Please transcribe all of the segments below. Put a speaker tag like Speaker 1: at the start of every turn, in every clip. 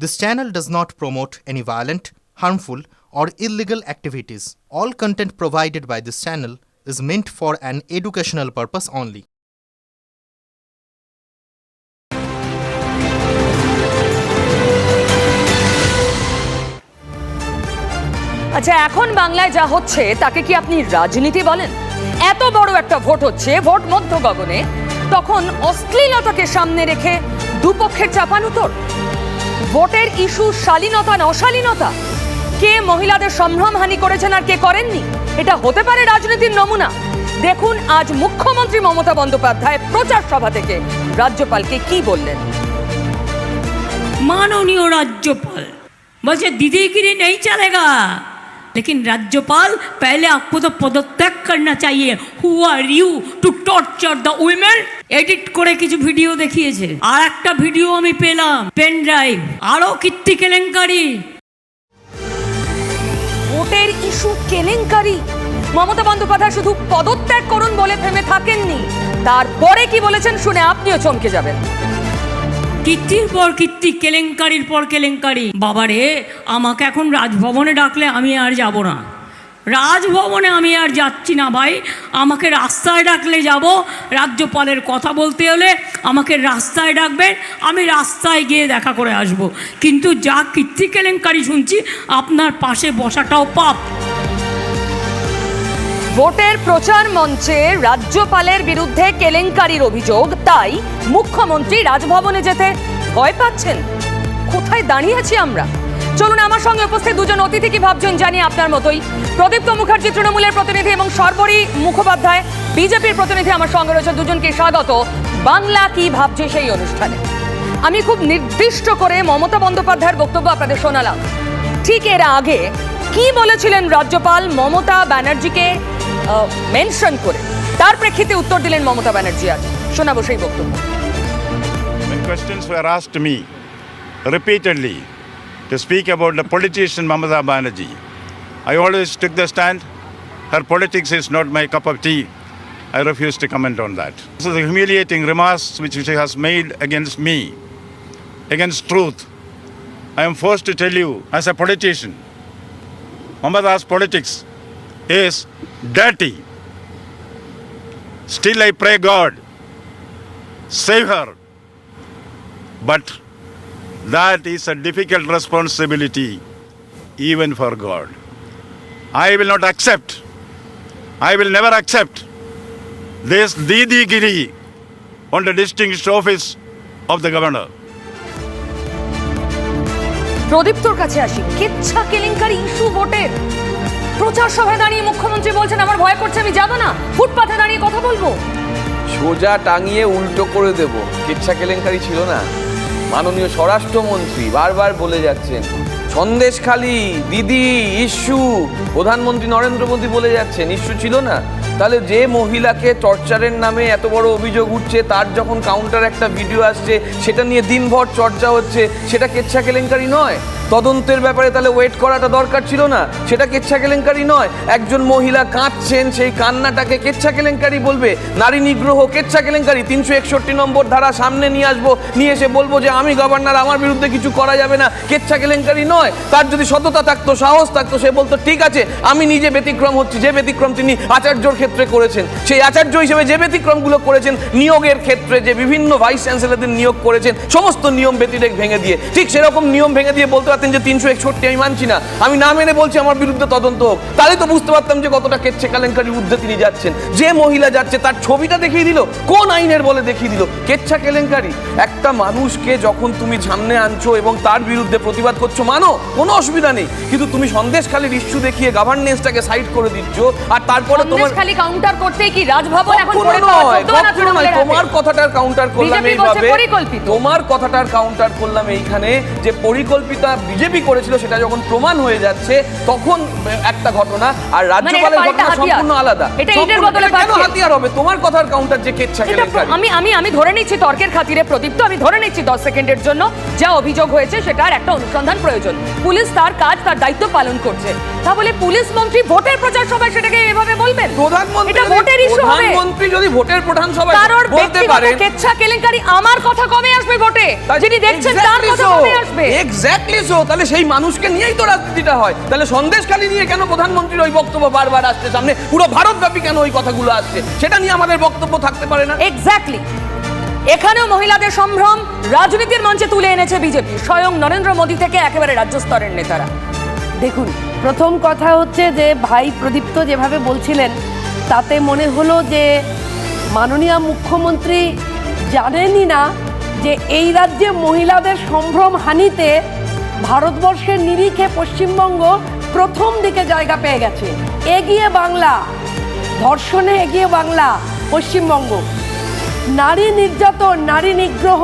Speaker 1: This channel does not promote any violent, harmful, or illegal activities. All content provided by this channel is meant for an educational purpose only.
Speaker 2: আচ্ছা এখন বাংলায় যা হচ্ছে তাকে কি আপনি রাজনীতি বলেন এত বড় একটা ভোট হচ্ছে ভোট মধ্য গগনে তখন অশ্লীলতাকে সামনে রেখে দুপক্ষের চাপানুতর ভোটের ইস্যু শালীনতা না অশালীনতা? কে মহিলাদের সম্ভ্রম হানি করেছেন আর কে করেননি? এটা হতে পারে রাজনীতির নমুনা। দেখুন আজ মুখ্যমন্ত্রী মমতা বন্দ্যোপাধ্যায় প্রচার সভা থেকে। রাজ্যপালকে কি বললেন?
Speaker 3: মাননীয় রাজ্যপাল। বলছে, দিদি के নেই नहीं लेकिन राज्यपाल पहले आपको तो पदत्याग करना चाहिए who are you to torture the women edit করে কিছু ভিডিও দেখিয়েছে আর একটা ভিডিও আমি পেলাম পেন ড্রাইভ আরও কীর্তি কেলেঙ্কারি
Speaker 2: ভোটের ইস্যু কেলেঙ্কারি মমতা বন্দ্যোপাধ্যায় শুধু পদত্যাগ করুন বলে থেমে থাকেননি তারপরে কি বলেছেন শুনে আপনিও চমকে যাবেন
Speaker 3: কীর্তির পর কীর্তি কেলেঙ্কারির পর কেলেঙ্কারি। বাবারে, আমাকে এখন রাজভবনে ডাকলে আমি আর যাব না। রাজভবনে আমি আর যাচ্ছি না ভাই। আমাকে রাস্তায় ডাকলে যাব, রাজ্যপালের কথা বলতে হলে আমাকে রাস্তায় ডাকবেন, আমি রাস্তায় গিয়ে দেখা করে আসব। কিন্তু যা কীর্তি কেলেঙ্কারি শুনছি, আপনার পাশে বসাটাও পাপ।
Speaker 2: ভোটের প্রচার মঞ্চে রাজ্যপালের বিরুদ্ধে কেলেঙ্কারির অভিযোগ, তাই মুখ্যমন্ত্রী রাজভবনে যেতে ভয় পাচ্ছেন। কোথায় দাঁড়িয়ে আছি আমরা? চলুন আমার সঙ্গে উপস্থিত দুজন অতিথি কি ভাবছেন জানি আপনার মতোই। প্রদীপ্ত মুখার্জি, তৃণমূলের প্রতিনিধি এবং সর্বরী মুখোপাধ্যায়, বিজেপির প্রতিনিধি আমার সঙ্গে রয়েছে। দুজনকে স্বাগত। বাংলা কি ভাবছে সেই অনুষ্ঠানে? আমি খুব নির্দিষ্ট করে মমতা বন্দ্যোপাধ্যায়ের বক্তব্য আপনাদের শোনালাম। ঠিক এর আগে কি বলেছিলেন রাজ্যপাল মমতা ব্যানার্জিকে? মেনশন করে তার প্রেক্ষিতে উত্তর দিলেন মমতা ব্যানার্জি আজ শোনাবো সেই বক্তব্য
Speaker 4: When questions were asked me repeatedly to speak about the politician Mamata Banerjee, I always took the stand. Her politics is not my cup of tea. I refuse to comment on that. Is the humiliating remarks which she has made against me, against truth. I am forced to tell you, as a politician, Mamata's politics is dirty. Still, I pray God, save her. But that is a difficult responsibility even for God. I will not accept, I will never accept this Didi Giri on the distinguished office of the governor.
Speaker 2: প্রদীপ্তর কাছে আসি কেচ্ছা কেলেঙ্কারি issue ভোটের প্রচার সভায় দাঁড়িয়ে মুখ্যমন্ত্রী বলছেন, আমার ভয় করছে, আমি যাব না। ফুটপাথে দাঁড়িয়ে কথা বলব?
Speaker 5: সোজা টাঙিয়ে উল্টো করে দেব। কেচ্ছা কেলেঙ্কারি ছিল না। মাননীয় স্বরাষ্ট্রমন্ত্রী বারবার বলে যাচ্ছেন সন্দেশখালি দিদি, ইস্যু। প্রধানমন্ত্রী নরেন্দ্র মোদী বলে যাচ্ছেন, ইস্যু ছিল না? তাহলে যে মহিলাকে টর্চারের নামে এত বড় অভিযোগ উঠছে, তার যখন কাউন্টার একটা ভিডিও আসছে, সেটা নিয়ে দিনভর চর্চা হচ্ছে, সেটা কেচ্ছা কেলেঙ্কারি নয়? তদন্তের ব্যাপারে তাহলে ওয়েট করাটা দরকার ছিল না। সেটা কেচ্ছা কেলেঙ্কারি নয়। একজন মহিলা কাঁদছেন, সেই কান্নাটাকে কেচ্ছা কেলেঙ্কারি বলবে। নারী নিগ্রহ কেচ্ছা কেলেঙ্কারি। তিনশো একষট্টি নম্বর ধারা সামনে নিয়ে আসব। নিয়ে এসে বলব যে, আমি গভর্নর আমার বিরুদ্ধে কিছু করা যাবে না। কেচ্ছা কেলেঙ্কারি নয়। তার যদি সততা থাকতো, সাহস থাকতো, সে বলতো, ঠিক আছে, আমি নিজে ব্যতিক্রম হচ্ছি। যে ব্যতিক্রম তিনি আচার্যর ক্ষেত্রে করেছেন, সেই আচার্য হিসেবে যে ব্যতিক্রমগুলো করেছেন, নিয়োগের ক্ষেত্রে যে বিভিন্ন ভাইস চ্যান্সেলরদের নিয়োগ করেছেন, সমস্ত নিয়ম ব্যতিরেক ভেঙে দিয়ে, ঠিক সেরকম নিয়ম ভেঙে দিয়ে বলতে পারতেন যে তিনশো একষট্টি আমি মানছি না। আমি না মেনে বলছি আমার বিরুদ্ধে তদন্ত হোক। তাহলে তো বুঝতে পারতাম যে কতটা কেচ্ছে কেলেঙ্কারির ঊর্ধ্বে তিনি যাচ্ছেন। যে মহিলা যাচ্ছে তার ছবিটা দেখিয়ে দিল। কোন আইনের বলে দেখিয়ে দিল? কেচ্ছা কেলেঙ্কারি। একটা মানুষকে যখন তুমি সামনে আনছো এবং তার বিরুদ্ধে প্রতিবাদ করছ মানো কোনো অসুবিধা নেই। কিন্তু তুমি সন্দেশখালীর ইস্যু দেখিয়ে গভর্নেন্সটাকে সাইড করে দিচ্ছ আর তারপরে তোমার
Speaker 2: খালি কাউন্টার করতেই কি রাজভবন এখন
Speaker 5: নয়। তোমার কথাটার কাউন্টার করলাম এইভাবে। তোমার কথাটার কাউন্টার করলাম এইখানে যে পরিকল্পিতা বিজেপি করেছিল সেটা যখন প্রমাণ হয়ে যাচ্ছে তখন একটা ঘটনা আর রাজ্যপালের
Speaker 2: মানে
Speaker 5: ঘটনা সম্পূর্ণ আলাদা।
Speaker 2: এটা ইটের বদলে
Speaker 5: কেন হাতিয়ার হবে? তোমার কথার কাউন্টার যে কেচ্ছা
Speaker 2: আমি আমি আমি ধরে নিচ্ছি তর্কের খাতিরে প্রদীপ্ত আমি ধরে নিচ্ছি দশ সেকেন্ডের জন্য যা অভিযোগ হয়েছে সেটার একটা অনুসন্ধান প্রয়োজন। পুলিশ তার কাজ তার দায়িত্ব পালন করছে। তাহলে পুলিশ মন্ত্রী ভোটের প্রচার সভায় সেটাকে এভাবে বলবেন?
Speaker 5: প্রধানমন্ত্রী
Speaker 2: এটা
Speaker 5: যদি-
Speaker 2: ভোটের ইস্যু হবে।
Speaker 5: প্রধানমন্ত্রী যদি ভোটের প্রধান সভায় বলতে পারেন
Speaker 2: কেচ্ছা কেলেঙ্কারি আমার কথা কবে আসবে ভোটে। যিনি দেখছেন তার কথা কবে আসবে।
Speaker 5: এক্স্যাক্টলি সো তাহলে সেই মানুষকে নিয়েই তো রাজনীতিটা হয়। তাহলে সন্দেশখালি নিয়ে কেন প্রধানমন্ত্রীর ওই বক্তব্য বারবার আসছে সামনে? পুরো ভারতব্যাপী কেন ওই কথাগুলো আসছে? সেটা নিয়ে আমাদের বক্তব্য থাকতে পারে না।
Speaker 2: এক্স্যাক্টলি এখানেও মহিলাদের সম্ভ্রম রাজনীতির মঞ্চে তুলে এনেছে বিজেপি। স্বয়ং নরেন্দ্র মোদী থেকে একেবারে রাজ্য স্তরের নেতারা।
Speaker 6: দেখুন, প্রথম কথা হচ্ছে যে ভাই প্রদীপ্ত যেভাবে বলছিলেন, তাতে মনে হলো যে মাননীয় মুখ্যমন্ত্রী জানেনই না যে এই রাজ্যে মহিলাদের সম্ভ্রম হানিতে ভারতবর্ষের নিরিখে পশ্চিমবঙ্গ প্রথম দিকে জায়গা পেয়ে গেছে। এগিয়ে বাংলা, ধর্ষণে এগিয়ে বাংলা, পশ্চিমবঙ্গ। নারী নির্যাতন, নারী নিগ্রহ,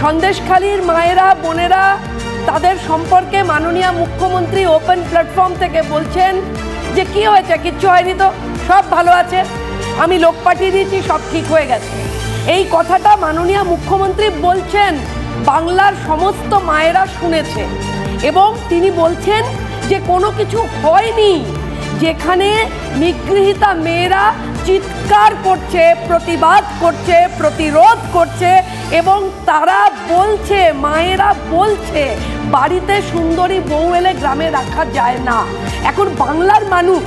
Speaker 6: সন্দেশখালীর মায়েরা, বোনেরা তাদের সম্পর্কে মাননীয় মুখ্যমন্ত্রী ওপেন প্ল্যাটফর্ম থেকে বলছেন যে, কি হয়েছে? কিচ্ছু হয়নি তো? সব ভালো আছে। আমি লোক পাঠিয়ে দিয়েছি, সব ঠিক হয়ে গেছে। এই কথাটা মাননীয় মুখ্যমন্ত্রী বলছেন বাংলার সমস্ত মায়েরা শুনেছে এবং তিনি বলছেন যে কোনো কিছু হয়নি যেখানে নিগৃহীতা মেয়েরা চিৎকার করছে প্রতিবাদ করছে প্রতিরোধ করছে এবং তারা বলছে মায়েরা বলছে বাড়িতে সুন্দরী বউ এলে গ্রামে রাখা যায় না এখন বাংলার মানুষ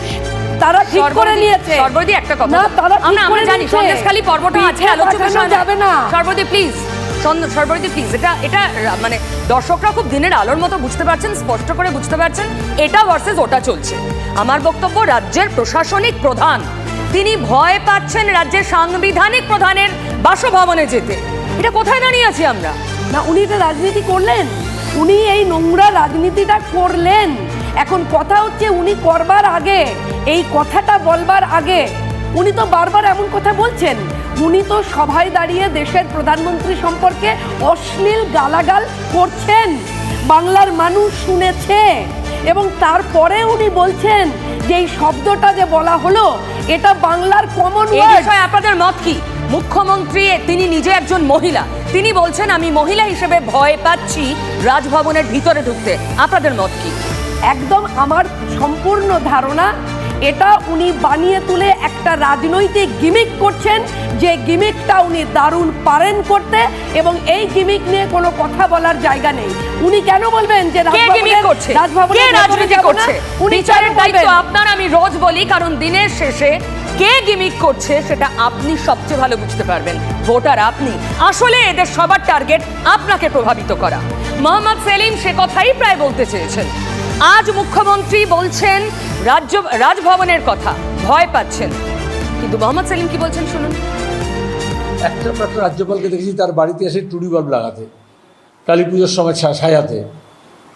Speaker 6: তারা ঠিক করে নিয়েছে
Speaker 2: সর্বদি একটা কথা
Speaker 6: না তারা
Speaker 2: আমরা জানি। সন্দেশখালী পর্বটা আজকে নয়।
Speaker 6: যাবে না
Speaker 2: সর্বদি প্লিজ সর্বদি প্লিজ এটা এটা মানে দর্শকরা খুব দিনের আলোর মতো বুঝতে পারছেন, স্পষ্ট করে বুঝতে পারছেন, এটা ভার্সেস ওটা চলছে। আমার বক্তব্য, রাজ্যের প্রশাসনিক প্রধান। তিনি ভয় পাচ্ছেন রাজ্যের সাংবিধানিক প্রধানের বাসভবনে যেতে। এটা কোথায় দাঁড়িয়ে আছি আমরা?
Speaker 6: না, উনি এটা রাজনীতি করলেন। উনি এই নোংরা রাজনীতিটা করলেন। এখন কথা হচ্ছে উনি করবার আগে, এই কথাটা বলবার আগে, উনি তো বারবার এমন কথা বলছেন। উনি তো সভায় দাঁড়িয়ে দেশের প্রধানমন্ত্রী সম্পর্কে অশ্লীল গালাগাল করছেন। বাংলার মানুষ শুনেছে এবং তারপরে উনি বলছেন যে এই শব্দটা যে বলা হলো এটা বাংলার কমন
Speaker 2: বিষয়ে আপনাদের মত কি? মুখ্যমন্ত্রী তিনি নিজে একজন মহিলা। তিনি বলছেন আমি মহিলা হিসেবে ভয় পাচ্ছি রাজভবনের ভিতরে ঢুকতে। আপনাদের মত কি?
Speaker 6: একদম আমার সম্পূর্ণ ধারণা এটা উনি বানিয়ে তুলে একটা রাজনৈতিক গিমিক করছেন। যে গিমিকটা উনি দারুণ পারেন করতে এবং এই গিমিক নিয়ে কোনো কথা বলার জায়গা নেই। উনি কেন বলবেন যে?
Speaker 2: আপনার আমি রোজ বলি কারণ দিনের শেষে কে গিমিক করছে সেটা আপনি সবচেয়ে ভালো বুঝতে পারবেন। ভোটার আপনি। আসলে এদের সবার টার্গেট আপনাকে প্রভাবিত করা। মোহাম্মদ সেলিম সে কথাই প্রায় বলতে চেয়েছেন। আজ মুখ্যমন্ত্রী বলছেন রাজ্য রাজভবনের কথা ভয় পাচ্ছেন। কিন্তু মোহাম্মদ সেলিম কি বলছেন শুনুন।
Speaker 7: একটা একটা রাজ্যপালকে দেখেছি তার বাড়িতে এসে টুডি বাল্ব লাগাতে কালী পুজোর সময় সায়াতে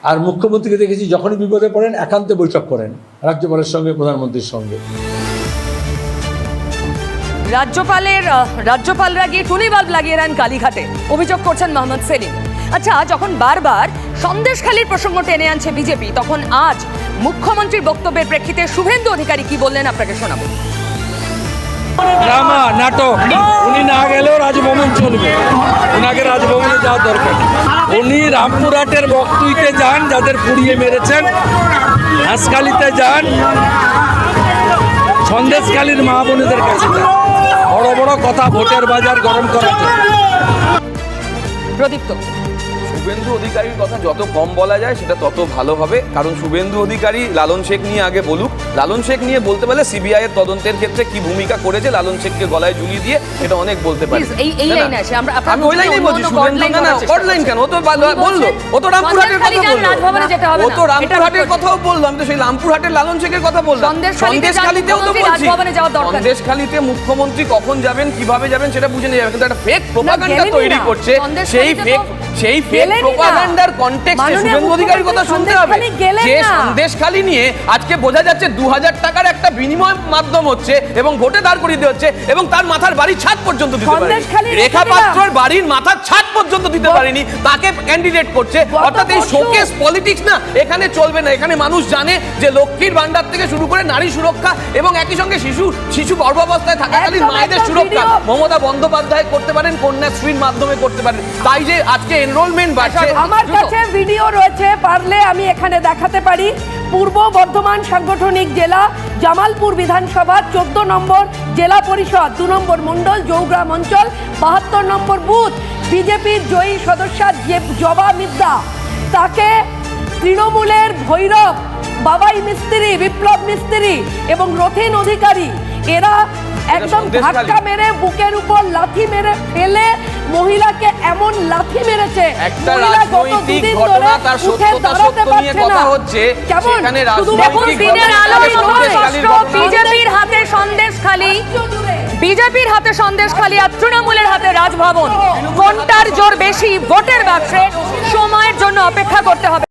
Speaker 7: আর মুখ্যমন্ত্রীকে দেখেছি যখনই বিপদে পড়েন একান্তে বৈঠক করেন রাজ্যপালের সঙ্গে প্রধানমন্ত্রীর সঙ্গে।
Speaker 2: রাজ্যপালের রাজ্যপালরা গিয়ে টুনি বাল্ব লাগিয়ে নেন কালীঘাটে। অভিযোগ করছেন মোহাম্মদ সেলিম। আচ্ছা যখন বারবার সন্দেশখালীর প্রসঙ্গ টেনে আনছে বিজেপি তখন আজ মুখ্যমন্ত্রীর বক্তব্যের প্রেক্ষিতে শুভেন্দু অধিকারী কি বললেন আপনাকে শোনাবো।
Speaker 8: ড্রামা নাটক উনি না গেলেও রাজভবন চলবে। ওনাকে রাজভবনে যাওয়ার দরকার। উনি রামপুরহাটের বক্তুইতে যান যাদের পুড়িয়ে মেরেছেন। হাঁসখালিতে যান সন্দেশখালীর মা বোনেদের কাছে যান। বড় বড় কথা ভোটের বাজার গরম করার জন্য।
Speaker 2: প্রদীপ্ত
Speaker 5: শুভেন্দু অধিকারীর কথা যত কম বলা যায় সেটা তত ভালো হবে। কারণ শুভেন্দু অধিকারী লালন শেখ নিয়ে আগে বলুক। লালন শেখ নিয়ে বলতে পারলে সিবিআই এর তদন্তের ক্ষেত্রে কি ভূমিকা করেছে লালন শেখকে গলায় ঝুলিয়ে দিয়ে এটা অনেক বলতে পারে।
Speaker 2: লাইনে
Speaker 5: আমি ওই লাইনেই বলছি শুভেন্দু না না লাইন কেন? ও তো বলল ও তো রামপুরহাটের কথা বলল। ও তো রামপুরহাটের। কথাও বললাম তো সেই রামপুরহাটের লালন শেখের কথা বললাম। সন্দেশখালীতেও তো বলছি।
Speaker 2: রাজভবনে যাওয়ার দরকার। নেই।
Speaker 5: সন্দেশখালীতে মুখ্যমন্ত্রী কখন যাবেন কীভাবে যাবেন সেটা বুঝে নিয়ে যাবে কিন্তু একটা ফেক প্রোপাগান্ডা তৈরি করছে। সেই ফেক সেই ফেক। প্রোপাগান্ডার কনটেক্সটে শুভেন্দু অধিকারীর কথা শুনতে হবে। যে। সন্দেশখালি নিয়ে আজকে বোঝা যাচ্ছে দু হাজার টাকার একটা বিনিময় মাধ্যম হচ্ছে এবং ভোটে দাঁড় করিয়ে দিতে হচ্ছে এবং তার মাথার বাড়ির ছাদ পর্যন্ত দিতে পারেনি।
Speaker 6: রেখা
Speaker 5: পাত্রর বাড়ির মাথার ছাদ পর্যন্ত দিতে পারেনি। তাকে ক্যান্ডিডেট করছে। অর্থাৎ এই শোকেস পলিটিক্স না এখানে চলবে না। এখানে মানুষ জানে যে লক্ষ্মীর ভান্ডার থেকে শুরু করে নারী সুরক্ষা এবং একই সঙ্গে শিশু শিশু গর্ভাবস্থায় থাকাকালীন মায়েদের সুরক্ষা মমতা বন্দ্যোপাধ্যায় করতে পারেন কন্যাশ্রীর মাধ্যমে করতে পারেন। তাই যে আজকে এনরোলমেন্ট
Speaker 6: আমার। কাছে ভিডিও রয়েছে পারলে আমি এখানে দেখাতে পারি। পূর্ব বর্ধমান সাংগঠনিক জেলা জামালপুর বিধানসভা চোদ্দ নম্বর জেলা পরিষদ দু নম্বর মণ্ডল জৌগ্রাম অঞ্চল বাহাত্তর নম্বর বুথ বিজেপির জয়ী সদস্যা জবা মিদ্দা। তাকে তৃণমূলের ভৈরব বাবাই মিস্ত্রি বিপ্লব মিস্ত্রি এবং রথিন অধিকারী এরা একদম ধাক্কা মেরে বুকের উপর লাথি মেরে ফেলে মহিলাকে এমন লাথি মেরেছে।
Speaker 5: একটা রাজনৈতিক ঘটনা তার সত্যতা সত্য নিয়ে কথা হচ্ছে? সেখানে রাজনৈতিক
Speaker 2: দিনের
Speaker 5: ঘটনা-
Speaker 2: বিজেপির হাতে সন্দেশ খালি। বিজেপির হাতে সন্দেশ খালি আর তৃণমূলের হাতে রাজভবন। কোনটার জোর বেশি? ভোটের বাক্সে সময়ের জন্য অপেক্ষা করতে হবে।